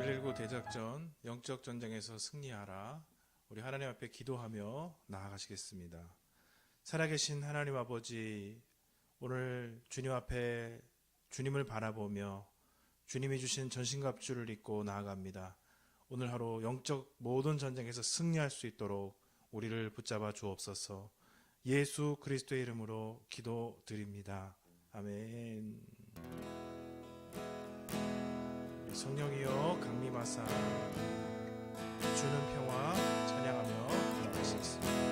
119 대작전 영적 전쟁에서 승리하라. 우리 하나님 앞에 기도하며 나아가시겠습니다. 살아계신 하나님 아버지, 오늘 주님 앞에 주님을 바라보며 주님이 주신 전신갑주를 입고 나아갑니다. 오늘 하루 영적 모든 전쟁에서 승리할 수 있도록 우리를 붙잡아 주옵소서. 예수 그리스도의 이름으로 기도드립니다. 아멘. 성령이여 강림하사 주는 평화 찬양하며 나가시겠습니다.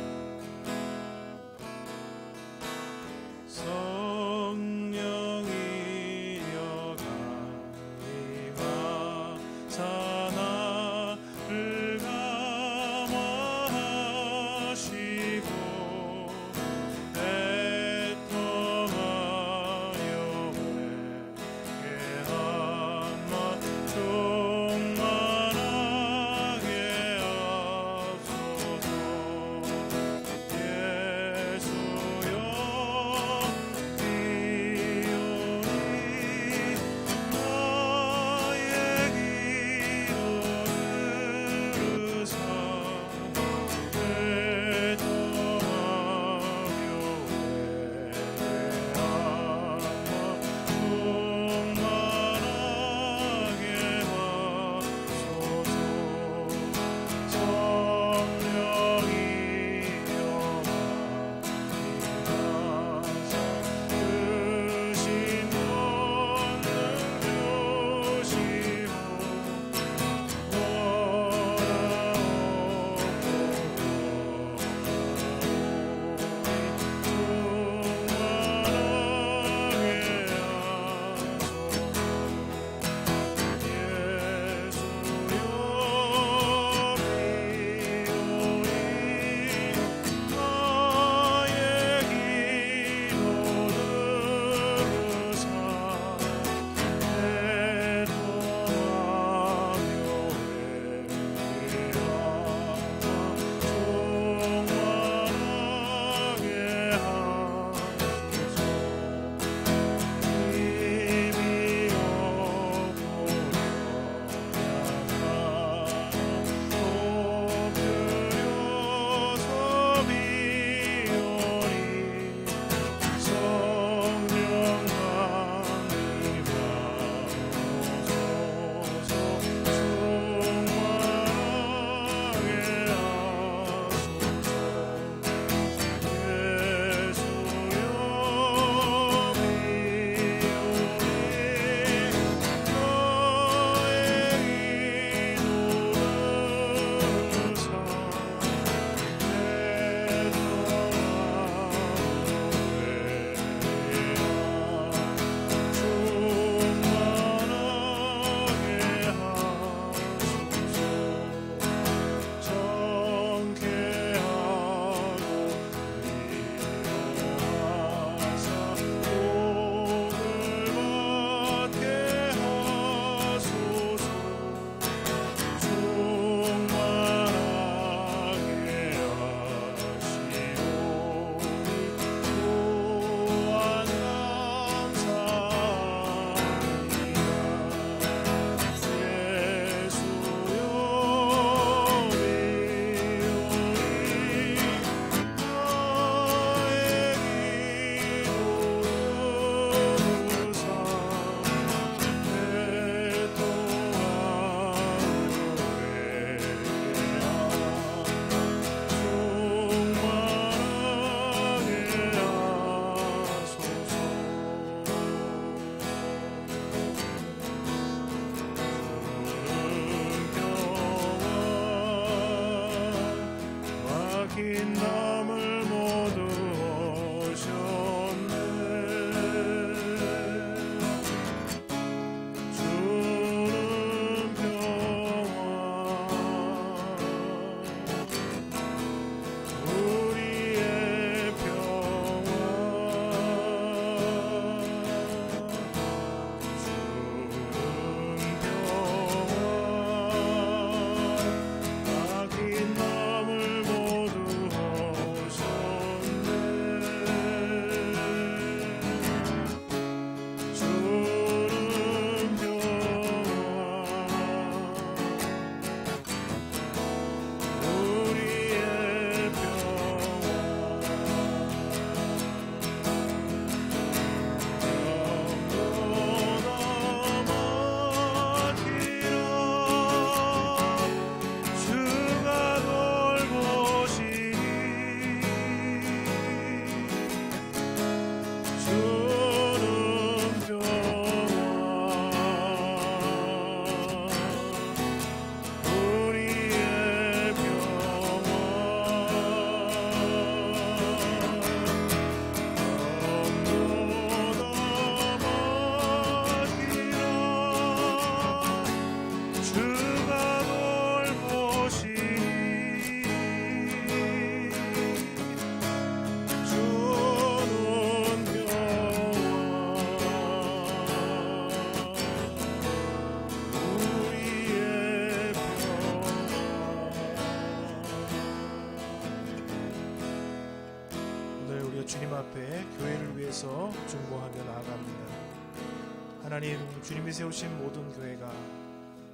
하나님 주님이 세우신 모든 교회가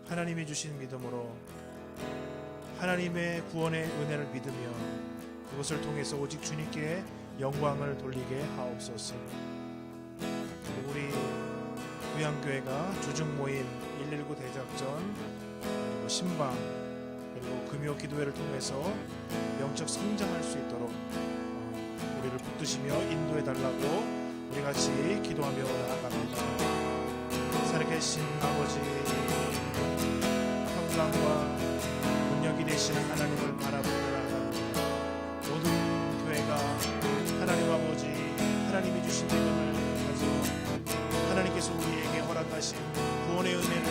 하나님이 주신 믿음으로 하나님의 구원의 은혜를 믿으며 그것을 통해서 오직 주님께 영광을 돌리게 하옵소서. 우리 구양교회가 조중 모임 119 대작전 그리고 신방 그리고 금요 기도회를 통해서 영적 성장할 수 있도록 어, 우리를 붙드시며 인도해 달라고 우리 같이 기도하며 나아갑니다. 살아계신 아버지 평강과 능력이 되시는 하나님을 나아갑니다. 모든 교회가 하나님 아버지 하나님이 주신 믿음을 가지고 하나님께서 우리에게 허락하신 구원의 은혜를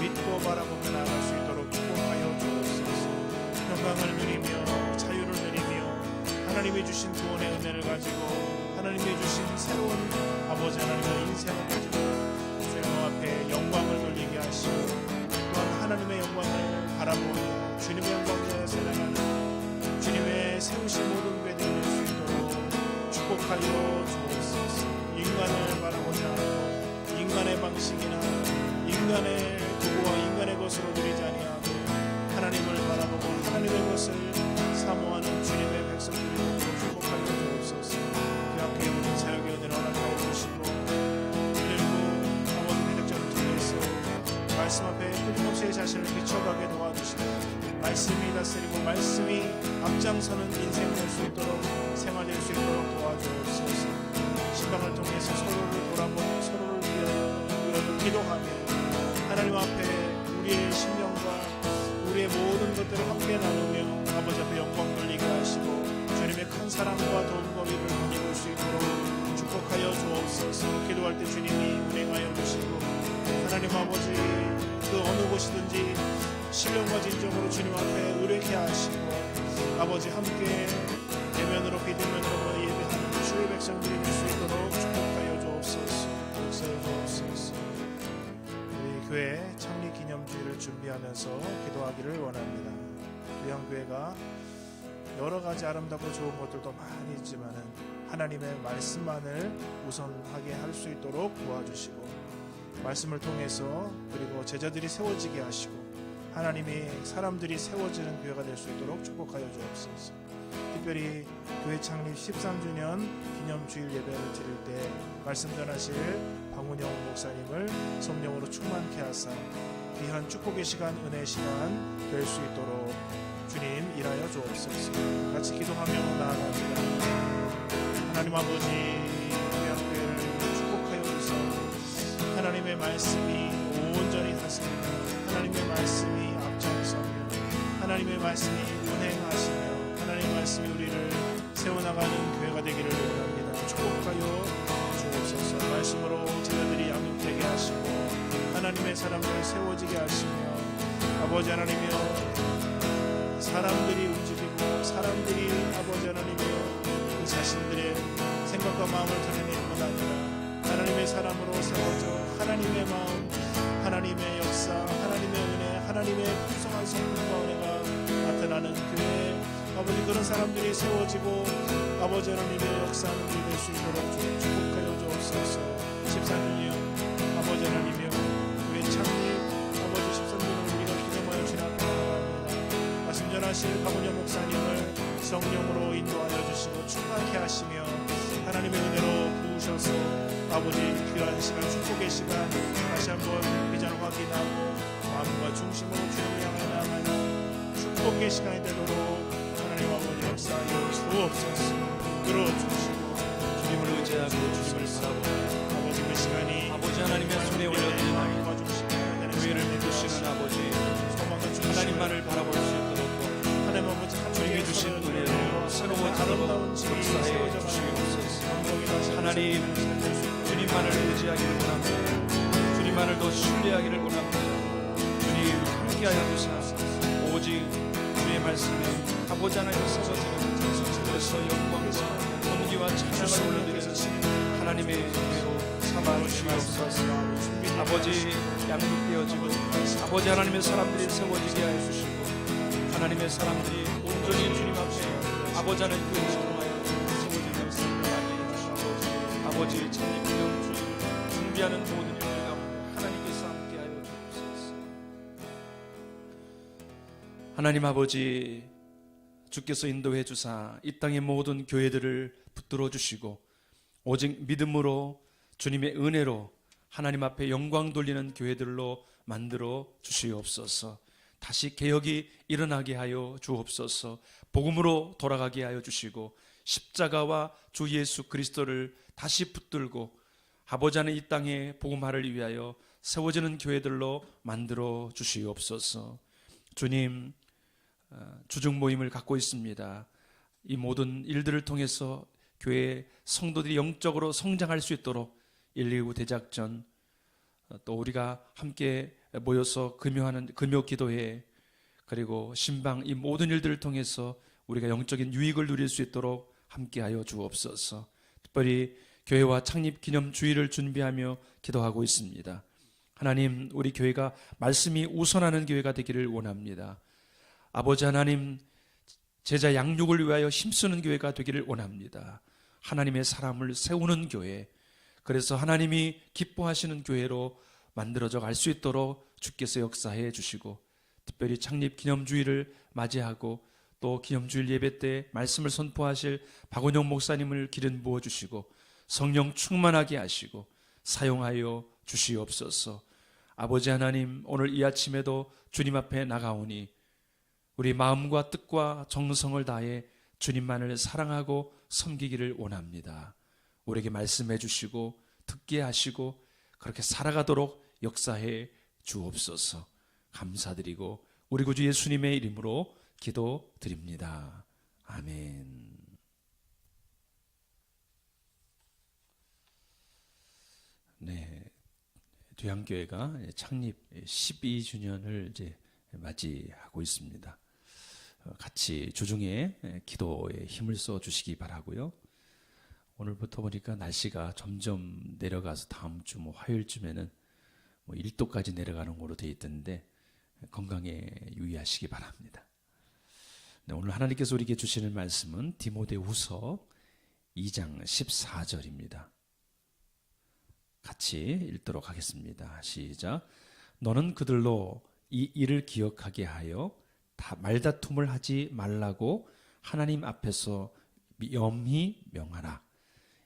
믿고 바라보며 나아갈 수 있도록 축복하여 주옵소서. 평강을 누리며 자유를 누리며 하나님이 주신 구원의 은혜를 가지고 하나님이 주신 새로운 앞장서는 인생을 될수 있도록 생활 될 수 있도록 도와주옵소서. 신방을 통해서 서로를 돌아보고 서로를 위하여 기도하며 하나님 앞에 우리의 심령과 우리의 모든 것들을 함께 나누며 아버지 앞에 영광 돌리게 하시고 주님의 큰 사랑과 위를 입을 수 있도록 축복하여 주옵소서. 기도할 때 주님이 운행하여 주시고 하나님 아버지 그 어느 곳이든지 신령과 진정으로 주님 앞에 의뢰케 하시고 아버지 함께 대면으로 비대면으로 예배하는 주의 백성들이 될 수 있도록 축복하여 주옵소서. 역사해 주옵소서. 우리 교회 창립 기념주일을 준비하면서 기도하기를 원합니다. 교양교회가 여러 가지 아름답고 좋은 것들도 많이 있지만은 하나님의 말씀만을 우선하게 할 수 있도록 도와주시고 말씀을 통해서 그리고 제자들이 세워지게 하시고 하나님이 사람들이 세워지는 교회가 될 수 있도록 축복하여 주옵소서. 특별히 교회 창립 13주년 기념 주일 예배를 드릴 때 말씀 전하실 방훈영 목사님을 성령으로 충만케 하사 귀한 축복의 시간 은혜의 시간 될 수 있도록 주님 일하여 주옵소서. 같이 기도하며 나아갑니다. 하나님 아버지 교회를 축복하여 주소서. 하나님의 말씀이 온전히 하나님의 말씀이 앞장서며 하나님의 말씀이 운행하시며 하나님의 말씀이 우리를 세워나가는 교회가 되기를 원합니다. 축복하여 주옵소서. 말씀으로 제자들이 양육되게 하시고 하나님의 사람들 세워지게 하시며 아버지 하나님이여 사람들이 움직이고 사람들이 아버지 하나님이여 그 자신들의 생각과 마음을 드러내는 것 아니라 하나님의 사람으로 세워져 하나님의 마음, 하나님의 풍성한 성품과 은혜가 나타나는 교회 아버지 그런 사람들이 세워지고 아버지 하나님의 일이 될수 있도록 주- 축복하여 주옵소서. 14년이요. 아버지 하나님이여 교회 창립 아버지 13년을 우리가 기념하여 지나갑니다. 말씀 전하실 박원영 목사님을 성령으로 인도하여 주시고 충만케 하시며 하나님의 은혜로 부으셔서 아버지 귀한 시간 축복의 시간 다시 한번 비전을 확인하고 마음과 중심으로 주님을 향해 나아가는 축복의 시간이 되도록 하나님 아버지 역사하여 주옵소서. 끌어주시고 주님을 의지하고 주님을 바라보고 아버지 그 시간이 아버지 하나님의 손에 올려드리는 교회를 믿으시는 아버지 하나님만을 바라볼 수 있도록 하나님 아버지 저에게 주신 은혜로 새로워지도록 역사해 주시옵소서. 하나님 주님만을 의지하기를 원합니다. 주님만을 더 신뢰하기를 원합니다 주님 함께하여 주사 오직 주의 말씀에 아버지 하나님 세워지는 그래서 영광과 존귀와 찬양을 올려드리는 하나님의 은혜로 삼아 주시옵소서. 아버지 양육되어지고 아버지 하나님의 사람들이 세워지게 하여 주시고 하나님의 사람들이 온전히 주님 앞에 아버지 하나님 그 통하여 세워지는 아버지 찬양 기념 주일 준비하는 모든 하나님 아버지 주께서 인도해 주사 이 땅의 모든 교회들을 붙들어 주시고 오직 믿음으로 주님의 은혜로 하나님 앞에 영광 돌리는 교회들로 만들어 주시옵소서. 다시 개혁이 일어나게 하여 주옵소서. 복음으로 돌아가게 하여 주시고 십자가와 주 예수 그리스도를 다시 붙들고 아버지 하는 이 땅에 복음화를 위하여 세워지는 교회들로 만들어 주시옵소서. 주님 어, 주중 모임을 갖고 있습니다. 이 모든 일들을 통해서 교회 성도들이 영적으로 성장할 수 있도록 119 대작전 어, 또 우리가 함께 모여서 금요하는 금요 기도회 그리고 신방 이 모든 일들을 통해서 우리가 영적인 유익을 누릴 수 있도록 함께하여 주옵소서. 특별히 교회와 창립 기념 주일을 준비하며 기도하고 있습니다. 하나님, 우리 교회가 말씀이 우선하는 교회가 되기를 원합니다. 아버지 하나님, 제자 양육을 위하여 힘쓰는 교회가 되기를 원합니다. 하나님의 사람을 세우는 교회, 그래서 하나님이 기뻐하시는 교회로 만들어져 갈 수 있도록 주께서 역사해 주시고, 특별히 창립 기념주일을 맞이하고 또 기념주일 예배 때 말씀을 선포하실 박원영 목사님을 기름 부어 주시고 성령 충만하게 하시고 사용하여 주시옵소서. 아버지 하나님, 오늘 이 아침에도 주님 앞에 나가오니 우리 마음과 뜻과 정성을 다해 주님만을 사랑하고 섬기기를 원합니다. 우리에게 말씀해 주시고 듣게 하시고 그렇게 살아가도록 역사해 주옵소서. 감사드리고 우리 구주 예수님의 이름으로 기도드립니다. 아멘. 네. dü양교회가 창립 12주년을 이제 맞이하고 있습니다. 어, 같이 주중에 기도에 힘을 써 주시기 바라고요. 오늘부터 보니까 날씨가 점점 내려가서 다음 주 뭐 화요일쯤에는 뭐 1도까지 내려가는 거로 돼 있던데 건강에 유의하시기 바랍니다. 네, 오늘 하나님께서 우리에게 주시는 말씀은 디모데후서 2장 14절입니다. 같이 읽도록 하겠습니다. 시작. 너는 그들로 이 일을 기억하게 하여 다 말다툼을 하지 말라고 하나님 앞에서 염히 명하라.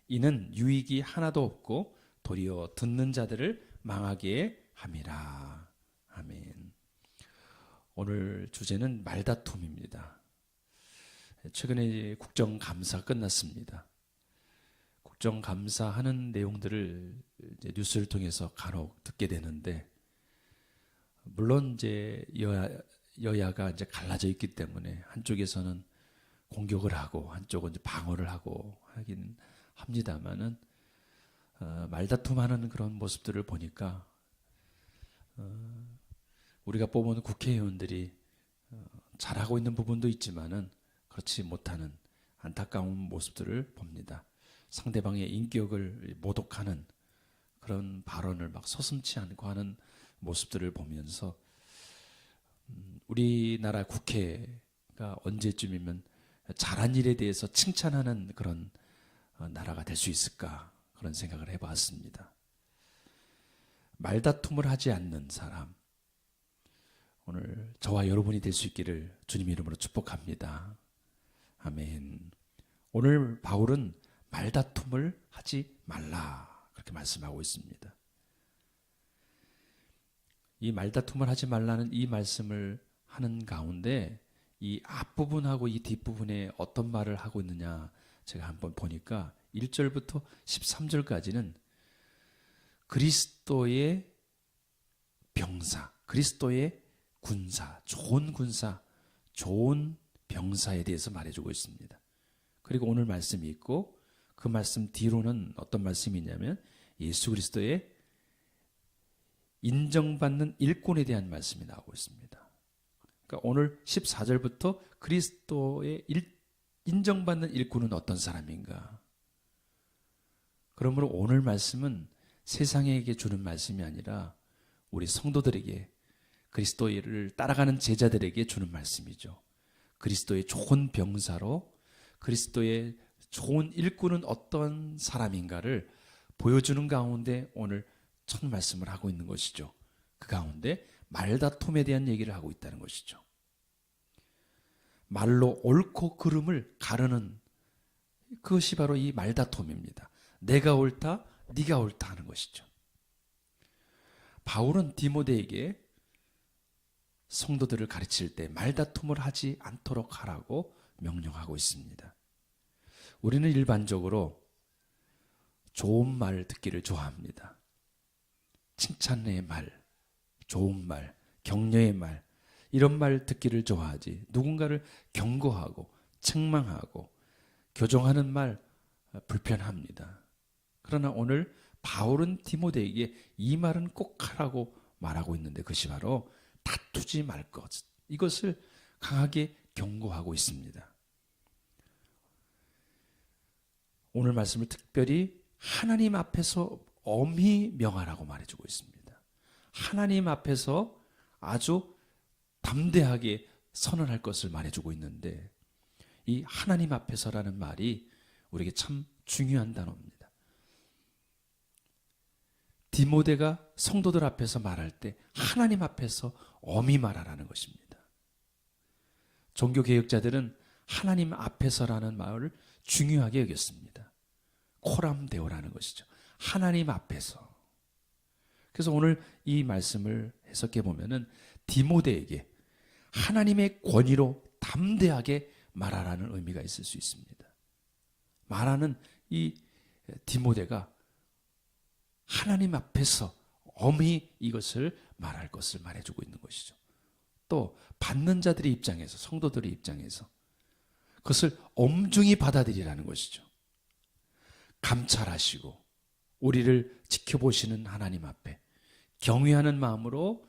이는 유익이 하나도 없고 도리어 듣는 자들을 망하게 함이라. 아멘. 오늘 주제는 말다툼입니다. 최근에 국정감사 끝났습니다. 국정감사 하는 내용들을 이제 뉴스를 통해서 간혹 듣게 되는데, 물론 이제 여야, 여야가 이제 갈라져 있기 때문에 한쪽에서는 공격을 하고 한쪽은 이제 방어를 하고 하긴 합니다만은 어, 말다툼하는 그런 모습들을 보니까 어, 우리가 뽑은 국회의원들이 어, 잘하고 있는 부분도 있지만은 그렇지 못하는 안타까운 모습들을 봅니다. 상대방의 인격을 모독하는 그런 발언을 막 서슴치 않고 하는 모습들을 보면서 음, 우리나라 국회가 언제쯤이면 잘한 일에 대해서 칭찬하는 그런 어, 나라가 될 수 있을까 그런 생각을 해봤습니다. 말다툼을 하지 않는 사람 오늘 저와 여러분이 될 수 있기를 주님 이름으로 축복합니다. 아멘. 오늘 바울은 말다툼을 하지 말라 그렇게 말씀하고 있습니다. 이 말다툼을 하지 말라는 이 말씀을 하는 가운데 이 앞부분하고 이 뒷부분에 어떤 말을 하고 있느냐 제가 한번 보니까 1절부터 13절까지는 그리스도의 병사, 그리스도의 군사, 좋은 군사, 좋은 병사에 대해서 말해주고 있습니다. 그리고 오늘 말씀이 있고 그 말씀 뒤로는 어떤 말씀이 있냐면 예수 그리스도의 인정받는 일꾼에 대한 말씀이 나오고 있습니다. 그러니까 오늘 14절부터 그리스도의 일, 인정받는 일꾼은 어떤 사람인가? 그러므로 오늘 말씀은 세상에게 주는 말씀이 아니라 우리 성도들에게 그리스도를 따라가는 제자들에게 주는 말씀이죠. 그리스도의 좋은 병사로 그리스도의 좋은 일꾼은 어떤 사람인가를 보여주는 가운데 오늘 첫 말씀을 하고 있는 것이죠. 그 가운데 말다툼에 대한 얘기를 하고 있다는 것이죠. 말로 옳고 그름을 가르는 그것이 바로 이 말다툼입니다. 내가 옳다, 네가 옳다 하는 것이죠. 바울은 디모데에게 성도들을 가르칠 때 말다툼을 하지 않도록 하라고 명령하고 있습니다. 우리는 일반적으로 좋은 말 듣기를 좋아합니다. 칭찬의 말, 좋은 말, 격려의 말, 이런 말 듣기를 좋아하지. 누군가를 경고하고, 책망하고, 교정하는 말 어, 불편합니다. 그러나 오늘 바울은 디모데에게 이 말은 꼭 하라고 말하고 있는데 그것이 바로 다투지 말 것. 이것을 강하게 경고하고 있습니다. 오늘 말씀을 특별히 하나님 앞에서 엄히 명하라고 말해주고 있습니다. 하나님 앞에서 아주 담대하게 선언할 것을 말해주고 있는데 이 하나님 앞에서라는 말이 우리에게 참 중요한 단어입니다. 디모데가 성도들 앞에서 말할 때 하나님 앞에서 엄히 말하라는 것입니다. 종교 개혁자들은 하나님 앞에서라는 말을 중요하게 여겼습니다. 코람데오라는 것이죠. 하나님 앞에서. 그래서 오늘 이 말씀을 해석해 보면은 디모데에게 하나님의 권위로 담대하게 말하라는 의미가 있을 수 있습니다. 말하는 이 디모데가 하나님 앞에서 엄히 이것을 말할 것을 말해주고 있는 것이죠. 또 받는 자들의 입장에서 성도들의 입장에서 그것을 엄중히 받아들이라는 것이죠. 감찰하시고 우리를 지켜보시는 하나님 앞에 경외하는 마음으로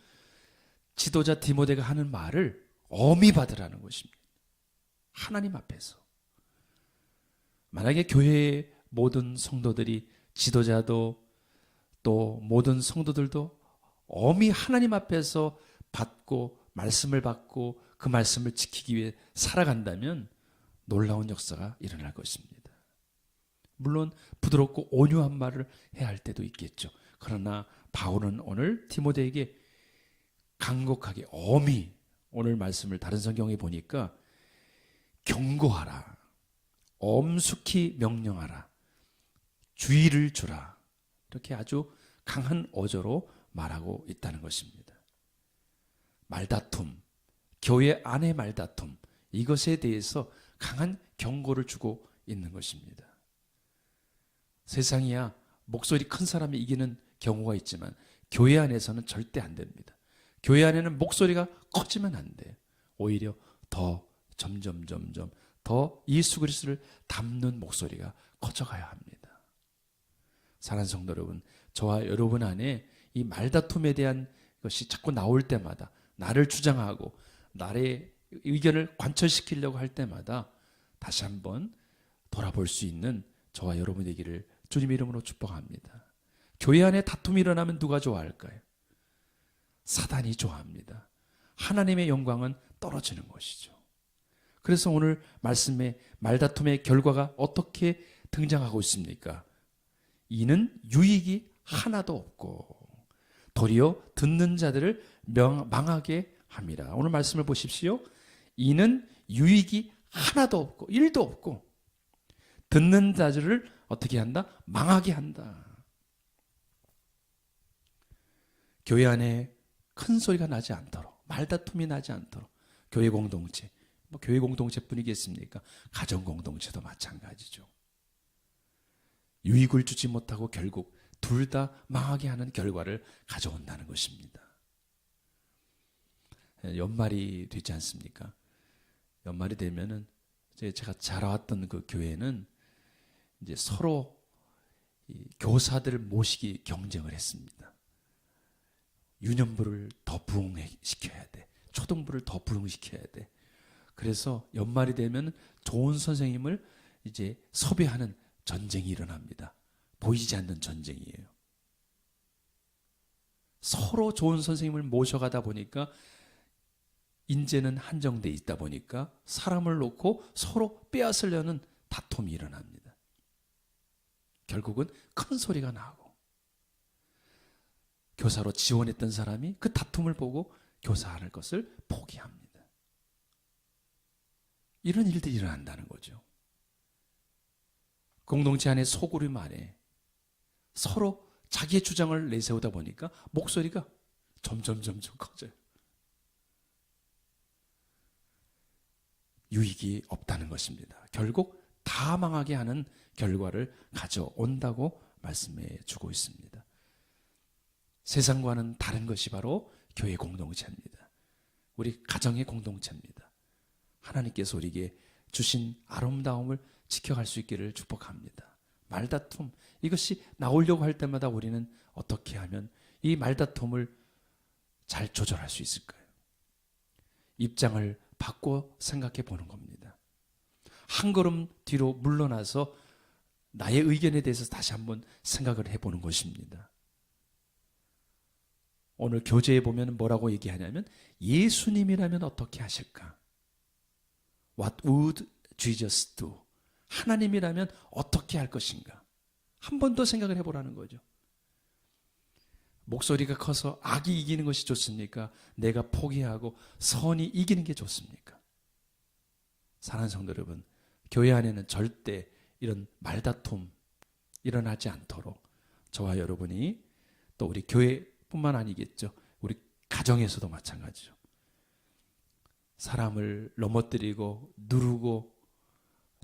지도자 디모데가 하는 말을 엄히 받으라는 것입니다. 하나님 앞에서. 만약에 교회의 모든 성도들이 지도자도 또 모든 성도들도 엄히 하나님 앞에서 받고 말씀을 받고 그 말씀을 지키기 위해 살아간다면 놀라운 역사가 일어날 것입니다. 물론 부드럽고 온유한 말을 해야 할 때도 있겠죠. 그러나 바울은 오늘 디모데에게 강곡하게 엄히 오늘 말씀을 다른 성경에 보니까 경고하라. 엄숙히 명령하라. 주의를 주라. 이렇게 아주 강한 어조로 말하고 있다는 것입니다. 말다툼, 교회 안의 말다툼, 이것에 대해서 강한 경고를 주고 있는 것입니다. 세상이야 목소리 큰 사람이 이기는 경우가 있지만 교회 안에서는 절대 안 됩니다. 교회 안에는 목소리가 커지면 안 돼요. 오히려 더 점점 점점 더 예수 그리스도를 담는 목소리가 커져가야 합니다. 사랑하는 성도 여러분, 저와 여러분 안에 이 말다툼에 대한 것이 자꾸 나올 때마다 나를 주장하고 나의 의견을 관철시키려고 할 때마다 다시 한번 돌아볼 수 있는 저와 여러분 되기를 주님 이름으로 축복합니다. 교회 안에 다툼이 일어나면 누가 좋아할까요? 사단이 좋아합니다. 하나님의 영광은 떨어지는 것이죠. 그래서 오늘 말씀의 말다툼의 결과가 어떻게 등장하고 있습니까? 이는 유익이 하나도 없고 도리어 듣는 자들을 명, 망하게 함이라. 오늘 말씀을 보십시오. 이는 유익이 하나도 없고 일도 없고 듣는 자들을 어떻게 한다? 망하게 한다. 교회 안에 큰 소리가 나지 않도록 말다툼이 나지 않도록 교회 공동체 뭐 교회 공동체뿐이겠습니까? 가정 공동체도 마찬가지죠. 유익을 주지 못하고 결국 둘 다 망하게 하는 결과를 가져온다는 것입니다. 연말이 되지 않습니까? 연말이 되면은 제가 자라왔던 그 교회는 이제 서로 이 교사들을 모시기 경쟁을 했습니다. 유년부를 더 부흥시켜야 돼. 초등부를 더 부흥시켜야 돼. 그래서 연말이 되면 좋은 선생님을 이제 섭외하는 전쟁이 일어납니다. 보이지 않는 전쟁이에요. 서로 좋은 선생님을 모셔가다 보니까 인재는 한정돼 있다 보니까 사람을 놓고 서로 빼앗으려는 다툼이 일어납니다. 결국은 큰 소리가 나고 교사로 지원했던 사람이 그 다툼을 보고 교사하는 것을 포기합니다. 이런 일들이 일어난다는 거죠. 공동체 안에 소그룹 안에 서로 자기의 주장을 내세우다 보니까 목소리가 점점 점점 커져요. 유익이 없다는 것입니다. 결국 다 망하게 하는 결과를 가져온다고 말씀해 주고 있습니다. 세상과는 다른 것이 바로 교회 공동체입니다. 우리 가정의 공동체입니다. 하나님께서 우리에게 주신 아름다움을 지켜갈 수 있기를 축복합니다. 말다툼 이것이 나오려고 할 때마다 우리는 어떻게 하면 이 말다툼을 잘 조절할 수 있을까요? 입장을 바꿔 생각해 보는 겁니다. 한 걸음 뒤로 물러나서 나의 의견에 대해서 다시 한번 생각을 해 보는 것입니다. 오늘 교재에 보면 뭐라고 얘기하냐면 예수님이라면 어떻게 하실까? What would Jesus do? 하나님이라면 어떻게 할 것인가? 한 번 더 생각을 해보라는 거죠. 목소리가 커서 악이 이기는 것이 좋습니까? 내가 포기하고 선이 이기는 게 좋습니까? 사랑하는 성도 여러분, 교회 안에는 절대 이런 말다툼 일어나지 않도록 저와 여러분이 또 우리 교회뿐만 아니겠죠. 우리 가정에서도 마찬가지죠. 사람을 넘어뜨리고 누르고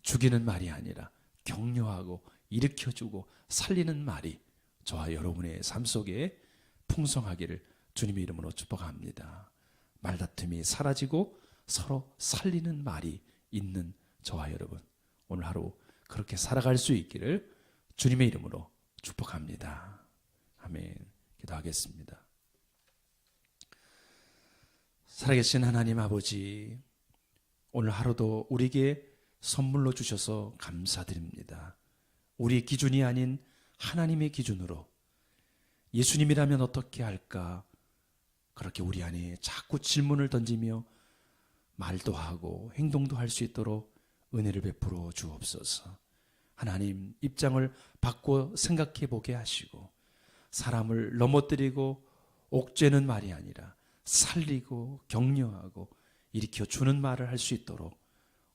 죽이는 말이 아니라 격려하고 일으켜주고 살리는 말이 저와 여러분의 삶 속에 풍성하기를 주님의 이름으로 축복합니다. 말다툼이 사라지고 서로 살리는 말이 있는 저와 여러분 오늘 하루 그렇게 살아갈 수 있기를 주님의 이름으로 축복합니다. 아멘. 기도하겠습니다. 살아계신 하나님 아버지, 오늘 하루도 우리에게 선물로 주셔서 감사드립니다. 우리 기준이 아닌 하나님의 기준으로 예수님이라면 어떻게 할까? 그렇게 우리 안에 자꾸 질문을 던지며 말도 하고 행동도 할 수 있도록 은혜를 베풀어 주옵소서. 하나님 입장을 바꿔 생각해 보게 하시고 사람을 넘어뜨리고 옥죄는 말이 아니라 살리고 격려하고 일으켜 주는 말을 할 수 있도록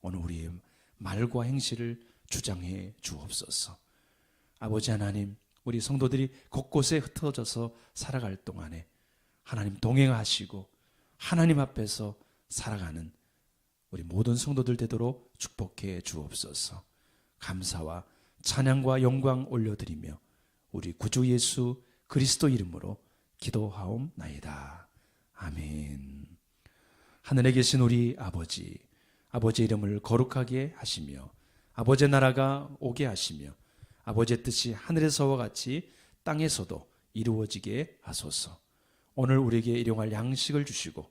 오늘 우리의 말과 행실을 주장해 주옵소서. 아버지 하나님, 우리 성도들이 곳곳에 흩어져서 살아갈 동안에 하나님 동행하시고 하나님 앞에서 살아가는 우리 모든 성도들 되도록 축복해 주옵소서. 감사와 찬양과 영광 올려드리며 우리 구주 예수 그리스도 이름으로 기도하옵나이다. 아멘. 하늘에 계신 우리 아버지, 아버지 이름을 거룩하게 하시며 아버지의 나라가 오게 하시며 아버지의 뜻이 하늘에서와 같이 땅에서도 이루어지게 하소서. 오늘 우리에게 일용할 양식을 주시고